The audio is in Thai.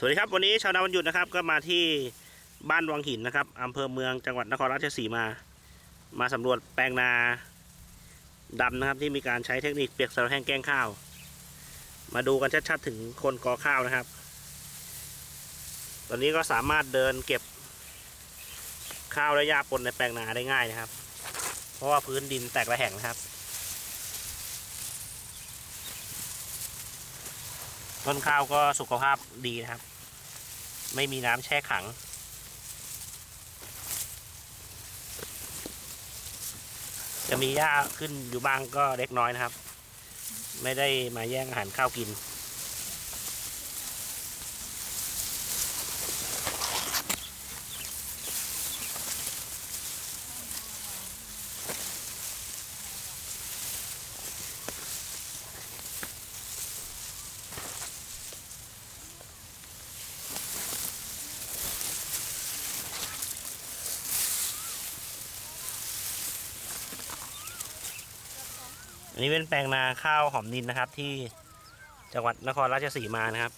สวัสดีครับวันนี้ชาวนาวันหยุดนะครับ ก็มาที่บ้านวังหินนะครับอำเภอเมืองจังหวัดนครราชสีมา มาสำรวจแปลงนาดำนะครับ ที่มีการใช้เทคนิคเปียกสารแห้งแกล้งข้าว มาดูกันชัดๆถึงคนกอข้าวนะครับ ตอนนี้ก็สามารถเดินเก็บข้าวและหญ้าปนในแปลงนาได้ง่ายนะครับ เพราะว่าพื้นดินแตกระแหงนะครับ ต้นข้าวก็สุขภาพดีนะครับ ไม่มีน้ำแช่ขัง จะมีหญ้าขึ้นอยู่บ้างก็เล็กน้อยนะครับ ไม่ได้มาแย่งอาหารข้าวกิน อันนี้เป็นแปลงนาข้าวหอมนินนะครับ ที่จังหวัดนครราชสีมานะครับ